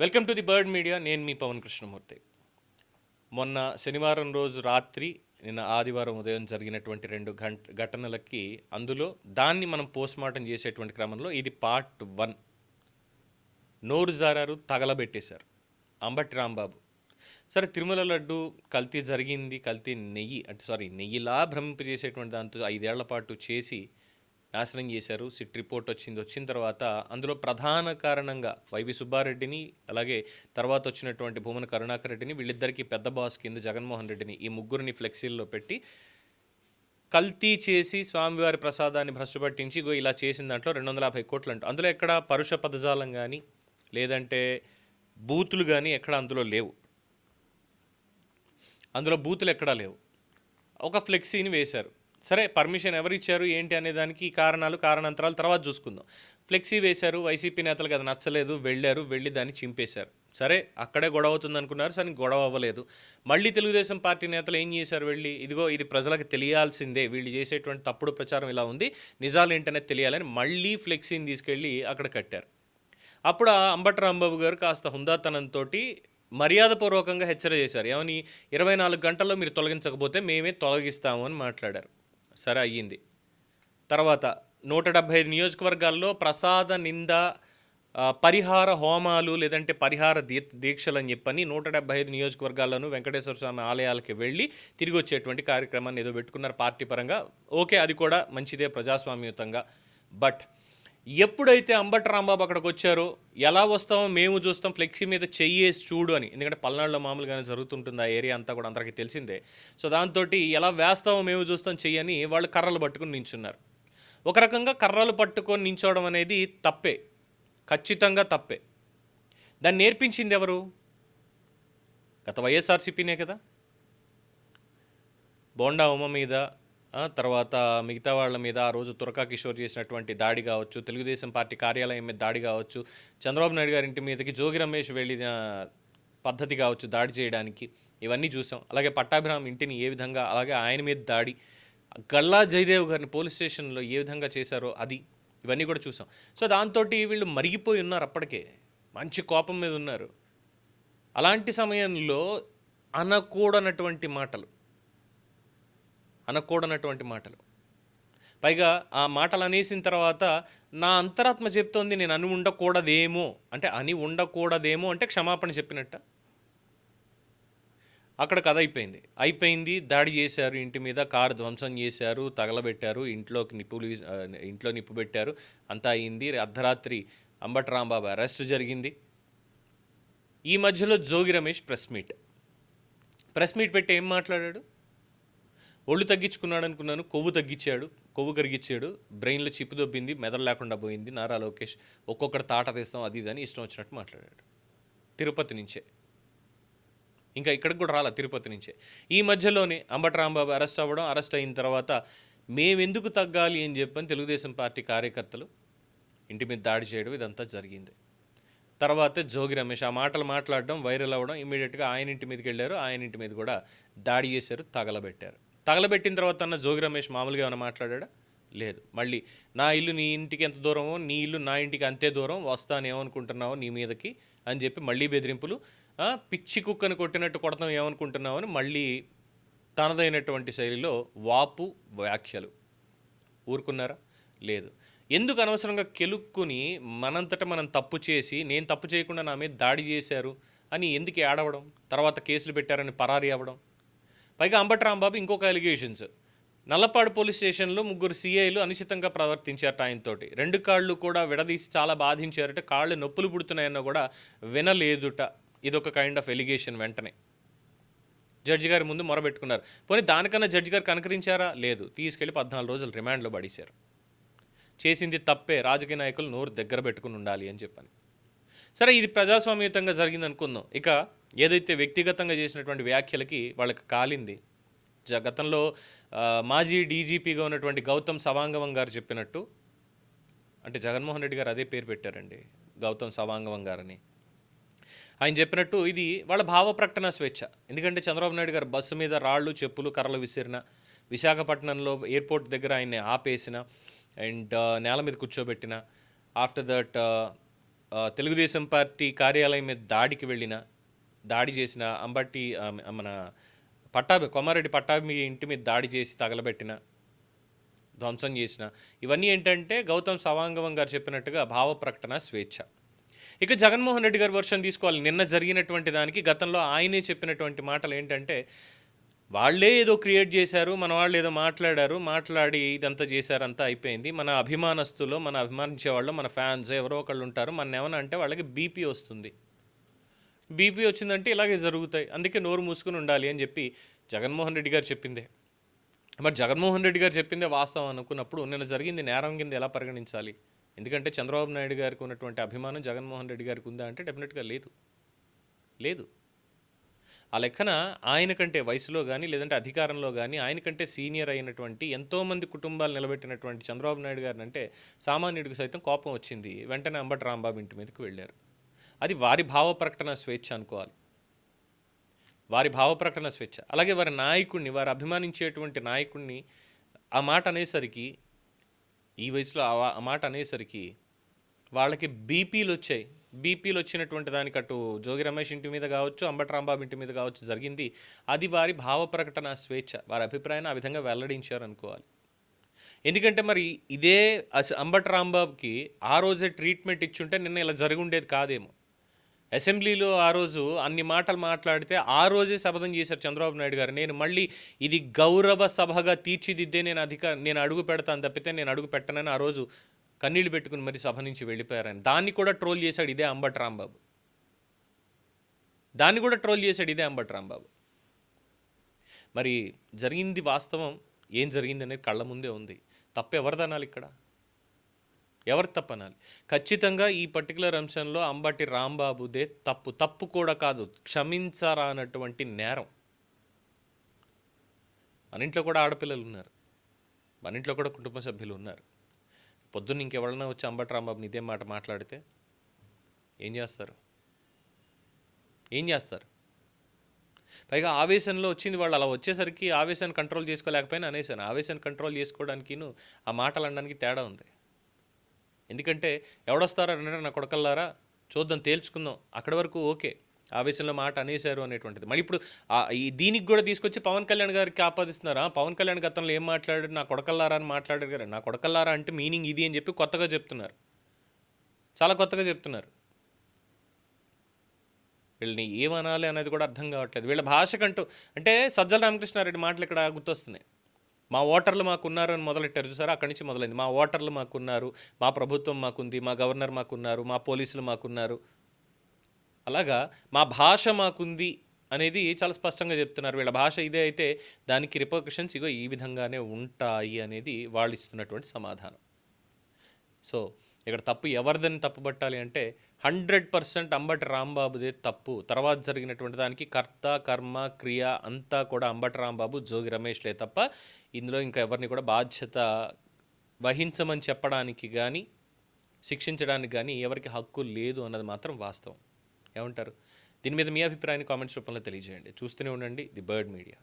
Welcome to the bird media నేను మీ పవన్ కృష్ణమూర్తి. మొన్న శనివారం రోజు రాత్రి నిన్న ఆదివారం ఉదయం జరిగినటువంటి రెండు గంట ఘటనలకి అందులో దాన్ని మనం పోస్ట్ మార్టం చేసేటువంటి క్రమంలో ఇది పార్ట్ వన్. నోరు జారారు తగలబెట్టేశారు అంబటి రాంబాబు. సరే తిరుమల లడ్డు కల్తీ జరిగింది కల్తీ నెయ్యి అంటే సారీ నెయ్యిలా భ్రమింపజేసేటువంటి దాంతో ఐదేళ్ళ పాటు చేసి నాశనం చేశారు. సిట్ రిపోర్ట్ వచ్చింది. వచ్చిన తర్వాత అందులో ప్రధాన కారణంగా వైవి సుబ్బారెడ్డిని అలాగే తర్వాత వచ్చినటువంటి భూమన కరుణాకర్ రెడ్డిని వీళ్ళిద్దరికీ పెద్ద బాస్ కింద జగన్మోహన్ రెడ్డిని ఈ ముగ్గురిని ఫ్లెక్సీల్లో పెట్టి కల్తీ చేసి స్వామివారి ప్రసాదాన్ని భ్రష్టుపట్టించి ఇగో ఇలా చేసిన దాంట్లో రెండు వందల యాభై కోట్లు అంట అందులో ఎక్కడ పరుష పదజాలం కానీ లేదంటే బూతులు కానీ ఎక్కడ అందులో లేవు. అందులో బూతులు ఎక్కడా లేవు. ఒక ఫ్లెక్సీని వేశారు. సరే పర్మిషన్ ఎవరు ఇచ్చారు ఏంటి అనే దానికి ఈ కారణాలు కారణాంతరాలు తర్వాత చూసుకుందాం. ఫ్లెక్సీ వేశారు వైసీపీ నేతలకు అది నచ్చలేదు వెళ్ళారు వెళ్ళి దాన్ని చింపేశారు. సరే అక్కడే గొడవ అవుతుంది అనుకున్నారు సరే గొడవ అవ్వలేదు. మళ్ళీ తెలుగుదేశం పార్టీ నేతలు ఏం చేశారు వెళ్ళి? ఇదిగో ఇది ప్రజలకు తెలియాల్సిందే వీళ్ళు చేసేటువంటి తప్పుడు ప్రచారం ఇలా ఉంది నిజాలు ఏంటనేది తెలియాలని మళ్ళీ ఫ్లెక్సీని తీసుకెళ్ళి అక్కడ కట్టారు. అప్పుడు ఆ అంబటి రాంబాబు గారు కాస్త హుందాతనంతో మర్యాదపూర్వకంగా హెచ్చర చేశారు. ఏమని? ఇరవై నాలుగు గంటల్లో మీరు తొలగించకపోతే మేమే తొలగిస్తాము అని మాట్లాడారు. సరే అయ్యింది. తర్వాత నూట డెబ్భై ఐదు నియోజకవర్గాల్లో ప్రసాద నింద పరిహార హోమాలు లేదంటే పరిహార దీ దీక్షలు అని చెప్పని నూట డెబ్బై ఐదు నియోజకవర్గాల్లోనూ వెంకటేశ్వర స్వామి ఆలయాలకి వెళ్ళి తిరిగి వచ్చేటువంటి కార్యక్రమాన్ని ఏదో పెట్టుకున్నారు పార్టీ పరంగా. ఓకే అది కూడా మంచిదే ప్రజాస్వామ్యుతంగా. బట్ ఎప్పుడైతే అంబట్ రాంబాబు అక్కడికి వచ్చారో ఎలా వస్తామో మేము చూస్తాం ఫ్లెక్సీ మీద చెయ్యేసి చూడు అని. ఎందుకంటే పల్నాడులో మామూలుగానే జరుగుతుంటుంది ఆ ఏరియా అంతా కూడా అందరికీ తెలిసిందే. సో దాంతో ఎలా వేస్తామో మేము చూస్తాం చెయ్యని వాళ్ళు కర్రలు పట్టుకుని నించున్నారు. ఒక రకంగా కర్రలు పట్టుకొని నించోవడం అనేది తప్పే. ఖచ్చితంగా తప్పే. దాన్ని నేర్పించింది ఎవరు? గత వైఎస్ఆర్సీపీనే కదా. బోండా ఉమ మీద తర్వాత మిగతా వాళ్ళ మీద ఆ రోజు తురకా కిషోర్ చేసినటువంటి దాడి కావచ్చు తెలుగుదేశం పార్టీ కార్యాలయం మీద దాడి కావచ్చు చంద్రబాబు నాయుడు గారి ఇంటి మీదకి జోగి రమేష్ వెళ్ళిన పద్ధతి కావచ్చు దాడి చేయడానికి ఇవన్నీ చూసాం. అలాగే పట్టాభిరామ్ ఇంటిని ఏ విధంగా అలాగే ఆయన మీద దాడి గల్లా జయదేవ్ గారిని పోలీస్ స్టేషన్లో ఏ విధంగా చేశారో అది ఇవన్నీ కూడా చూసాం. సో దాంతో వీళ్ళు మరిగిపోయి ఉన్నారు అప్పటికే మంచి కోపం మీద ఉన్నారు. అలాంటి సమయంలో అనకూడనటువంటి మాటలు అనకూడనటువంటి మాటలు. పైగా ఆ మాటలు అనేసిన తర్వాత నా అంతరాత్మ చెప్తోంది నేను అని ఉండకూడదేమో. అంటే అని ఉండకూడదేమో అంటే క్షమాపణ చెప్పినట్ట. అక్కడ కథ అయిపోయింది. అయిపోయింది దాడి చేశారు ఇంటి మీద కారు ధ్వంసం చేశారు తగలబెట్టారు ఇంట్లోకి నిప్పులు ఇంట్లో నిప్పు పెట్టారు అంతా అయింది. అర్ధరాత్రి అంబటి రాంబాబు అరెస్ట్ జరిగింది. ఈ మధ్యలో Jogi Ramesh press meet. Press meet పెట్టి ఏం మాట్లాడాడు? ఒళ్ళు తగ్గించుకున్నాడు అనుకున్నాను కొవ్వు తగ్గించాడు కొవ్వు కరిగించాడు బ్రెయిన్లో చిప్పు దొబ్బింది మెదడు లేకుండా పోయింది. నారా లోకేష్ ఒక్కొక్కటి తాట తీస్తాం అది ఇది అని ఇష్టం వచ్చినట్టు మాట్లాడాడు. తిరుపతి నుంచే. ఇంకా ఇక్కడికి కూడా రాలా తిరుపతి నుంచే. ఈ మధ్యలోనే అంబటి రాంబాబు అరెస్ట్ అవ్వడం అరెస్ట్ అయిన తర్వాత మేమెందుకు తగ్గాలి అని చెప్పని తెలుగుదేశం పార్టీ కార్యకర్తలు ఇంటి మీద దాడి చేయడం ఇదంతా జరిగింది. తర్వాత జోగి రమేష్ ఆ మాటలు మాట్లాడడం వైరల్ అవ్వడం ఇమీడియట్గా ఆయన ఇంటి మీదకి వెళ్ళారు ఆయన ఇంటి మీద కూడా దాడి చేశారు తగలబెట్టారు. తగలబెట్టిన తర్వాత అన్న జోగి రమేష్ మామూలుగా ఏమైనా మాట్లాడా లేదు. మళ్ళీ నా ఇల్లు నీ ఇంటికి ఎంత దూరమో నీ ఇల్లు నా ఇంటికి అంతే దూరం వస్తాను ఏమనుకుంటున్నావో నీ మీదకి అని చెప్పి మళ్ళీ బెదిరింపులు పిచ్చి కుక్కని కొట్టినట్టు కొడతాం ఏమనుకుంటున్నావు అని మళ్ళీ తనదైనటువంటి శైలిలో వాపు వ్యాఖ్యలు. ఊరుకున్నారా? లేదు. ఎందుకు అనవసరంగా కెలుక్కుని మనంతట మనం తప్పు చేసి నేను తప్పు చేయకుండా నా మీద దాడి చేశారు అని ఎందుకు ఏడవడం? తర్వాత కేసులు పెట్టారని పరారీ అవ్వడం? పైగా అంబట రాంబాబు ఇంకొక అలిగేషన్స్ నల్లపాడు పోలీస్ స్టేషన్లో ముగ్గురు సీఐలు అనుచితంగా ప్రవర్తించారట ఆయనతోటి. రెండు కాళ్ళు కూడా విడదీసి చాలా బాధించారట కాళ్ళు నొప్పులు పుడుతున్నాయన్న కూడా వినలేదుట. ఇదొక కైండ్ ఆఫ్ ఎలిగేషన్ వెంటనే. జడ్జి గారి ముందు మొరబెట్టుకున్నారు. పోనీ దానికన్నా జడ్జి గారు కనకరించారా? లేదు. తీసుకెళ్ళి పద్నాలుగు రోజులు రిమాండ్లో పడేశారు. చేసింది తప్పే. రాజకీయ నాయకులు నోరు దగ్గర పెట్టుకుని ఉండాలి అని చెప్పని. సరే ఇది ప్రజాస్వామ్యతంగా జరిగింది అనుకుందాం ఇక ఏదైతే వ్యక్తిగతంగా చేసినటువంటి వ్యాఖ్యలకి వాళ్ళకి కాలింది. గతంలో మాజీ డీజీపీగా ఉన్నటువంటి గౌతమ్ సవాంగవం గారు చెప్పినట్టు అంటే జగన్మోహన్ రెడ్డి గారు అదే పేరు పెట్టారండి గౌతమ్ సవాంగవం గారని. ఆయన చెప్పినట్టు ఇది వాళ్ళ భావ ప్రకటన స్వేచ్ఛ. ఎందుకంటే చంద్రబాబు నాయుడు గారు బస్సు మీద రాళ్ళు చెప్పులు కర్రలు విసిరిన విశాఖపట్నంలో ఎయిర్పోర్ట్ దగ్గర ఆయన్ని ఆపేసిన అండ్ నేల మీద కూర్చోబెట్టిన ఆఫ్టర్ దట్ తెలుగుదేశం పార్టీ కార్యాలయం మీద దాడికి వెళ్ళిన దాడి చేసిన అంబట్టి మన పట్టాభి కొమారెడ్డి పట్టాభి ఇంటి మీద దాడి చేసి తగలబెట్టిన ధ్వంసం చేసిన. ఇవన్నీ ఏంటంటే గౌతమ్ సవాంగవం గారు చెప్పినట్టుగా భావ ప్రకటన స్వేచ్ఛ. ఇక జగన్మోహన్ రెడ్డి గారు వర్షం తీసుకోవాలి. నిన్న జరిగినటువంటి దానికి గతంలో ఆయనే చెప్పినటువంటి మాటలు ఏంటంటే వాళ్ళే ఏదో క్రియేట్ చేశారు మన వాళ్ళు ఏదో మాట్లాడారు మాట్లాడి ఇదంతా చేశారంతా అయిపోయింది. మన అభిమానస్తులు మన అభిమానించే వాళ్ళు మన ఫ్యాన్స్ ఎవరో ఒకళ్ళు ఉంటారు. మన ఏమన్నా అంటే వాళ్ళకి బీపీ వస్తుంది. బీపీ వచ్చిందంటే ఇలాగే జరుగుతాయి. అందుకే నోరు మూసుకుని ఉండాలి అని చెప్పి జగన్మోహన్ రెడ్డి గారు చెప్పిందే. మరి జగన్మోహన్ రెడ్డి గారు చెప్పిందే వాస్తవం అనుకున్నప్పుడు నిన్న జరిగింది నేరం కింద ఎలా పరిగణించాలి? ఎందుకంటే చంద్రబాబు నాయుడు గారికి ఉన్నటువంటి అభిమానం జగన్మోహన్ రెడ్డి గారికి ఉందా అంటే డెఫినెట్గా లేదు. లేదు. ఆ లెక్కన ఆయన కంటే వయసులో కానీ లేదంటే అధికారంలో కానీ ఆయన కంటే సీనియర్ అయినటువంటి ఎంతోమంది కుటుంబాలు నిలబెట్టినటువంటి చంద్రబాబు నాయుడు గారిని అంటే సామాన్యుడికి సైతం కోపం వచ్చింది. వెంటనే అంబటి రాంబాబు ఇంటి మీదకి వెళ్ళారు. అది వారి భావ ప్రకటన స్వేచ్ఛ అనుకోవాలి. వారి భావ ప్రకటన స్వేచ్ఛ. అలాగే వారి నాయకుడిని వారు అభిమానించేటువంటి నాయకుడిని ఆ మాట అనేసరికి ఈ వయసులో ఆ మాట అనేసరికి వాళ్ళకి బీపీలు వచ్చాయి. బీపీలు వచ్చినటువంటి దానికి అటు జోగి రమేష్ ఇంటి మీద కావచ్చు అంబటి రాంబాబు ఇంటి మీద కావచ్చు జరిగింది. అది వారి భావ ప్రకటన స్వేచ్ఛ. వారి అభిప్రాయాన్ని ఆ విధంగా వెల్లడించారు అనుకోవాలి. ఎందుకంటే మరి ఇదే అస- అంబటి రాంబాబుకి ఆ రోజే ట్రీట్మెంట్ ఇచ్చుంటే నిన్న ఇలా జరిగి ఉండేది కాదేమో. అసెంబ్లీలో ఆ రోజు అన్ని మాటలు మాట్లాడితే ఆ రోజే శపథం చేశారు చంద్రబాబు నాయుడు గారు. నేను మళ్ళీ ఇది గౌరవ సభగా తీర్చిదిద్దే నేను అధిక నేను అడుగు పెడతాను తప్పితే నేను అడుగు పెట్టనని ఆ రోజు కన్నీళ్ళు పెట్టుకుని మరి సభ నుంచి వెళ్ళిపోయారని. దాన్ని కూడా ట్రోల్ చేశాడు ఇదే అంబట్ రాంబాబు. దాన్ని కూడా ట్రోల్ చేశాడు ఇదే అంబట్ రాంబాబు. మరి జరిగింది వాస్తవం ఏం జరిగింది అనేది కళ్ళ ముందే ఉంది. తప్పు ఎవరిదనాలి ఇక్కడ ఎవరు తప్పనాలి? ఖచ్చితంగా ఈ పర్టికులర్ అంశంలో అంబటి రాంబాబుదే తప్పు. తప్పు కూడా కాదు. క్షమించరానటువంటి నేరం. మన ఇంట్లో కూడా ఆడపిల్లలు ఉన్నారు. మన ఇంట్లో కూడా కుటుంబ సభ్యులు ఉన్నారు. పొద్దున్న ఇంకెవరైనా వచ్చి అంబటి రాంబాబుని ఇదే మాట మాట్లాడితే ఏం చేస్తారు? ఏం చేస్తారు? పైగా ఆవేశంలో వచ్చింది వాళ్ళు అలా వచ్చేసరికి ఆవేశాన్ని కంట్రోల్ చేసుకోలేకపోయినా అనేసాను ఆవేశాన్ని కంట్రోల్ చేసుకోవడానికి ఆ మాటలు అనడానికి తేడా ఉంది. ఎందుకంటే ఎవడొస్తారా అంటే నా కొడకల్లారా? చూద్దాం తేల్చుకుందాం. అక్కడి వరకు ఓకే. ఆవేశంలో మాట అనేశారు అనేటువంటిది. మళ్ళీ ఇప్పుడు ఈ దీనికి కూడా తీసుకొచ్చి పవన్ కళ్యాణ్ గారికి ఆపాదిస్తున్నారా. పవన్ కళ్యాణ్ గతంలో ఏం మాట్లాడాడు నా కొడకల్లారా అని మాట్లాడారు కదా. నా కొడకల్లారా అంటే మీనింగ్ ఇది అని చెప్పి కొత్తగా చెప్తున్నారు. చాలా కొత్తగా చెప్తున్నారు. వీళ్ళని ఏమనాలి అనేది కూడా అర్థం కావట్లేదు. వీళ్ళ భాషకంటూ అంటే సజ్జల రామకృష్ణారెడ్డి మాటలు ఇక్కడ గుర్తొస్తున్నాయి. మా ఓటర్లు మాకున్నారని అని మొదలెట్టారు చూసారా? అక్కడి నుంచి మొదలైంది. మా ఓటర్లు మాకున్నారు మా ప్రభుత్వం మాకుంది మా గవర్నర్ మాకున్నారు మా పోలీసులు మాకున్నారు. అలాగా మా భాష మాకుంది అనేది చాలా స్పష్టంగా చెప్తున్నారు. వీళ్ళ భాష ఇదే అయితే దానికి రిపర్కషన్స్ ఇగో ఈ విధంగానే ఉంటాయి అనేది వాళ్ళు ఇస్తున్నటువంటి సమాధానం. సో ఇక్కడ తప్పు ఎవరిదని తప్పు పట్టాలి అంటే హండ్రెడ్ పర్సెంట్ అంబటి రాంబాబుదే తప్పు. తర్వాత జరిగినటువంటి దానికి కర్త కర్మ క్రియ అంతా కూడా అంబటి రాంబాబు జోగి రమేష్లే తప్ప ఇందులో ఇంకా ఎవరిని కూడా బాధ్యత వహించమని చెప్పడానికి కానీ శిక్షించడానికి కానీ ఎవరికి హక్కు లేదు అన్నది మాత్రం వాస్తవం. ఏమంటారు? దీని మీద మీ అభిప్రాయాన్ని కామెంట్స్ రూపంలో తెలియజేయండి. చూస్తూనే ఉండండి. The bird media.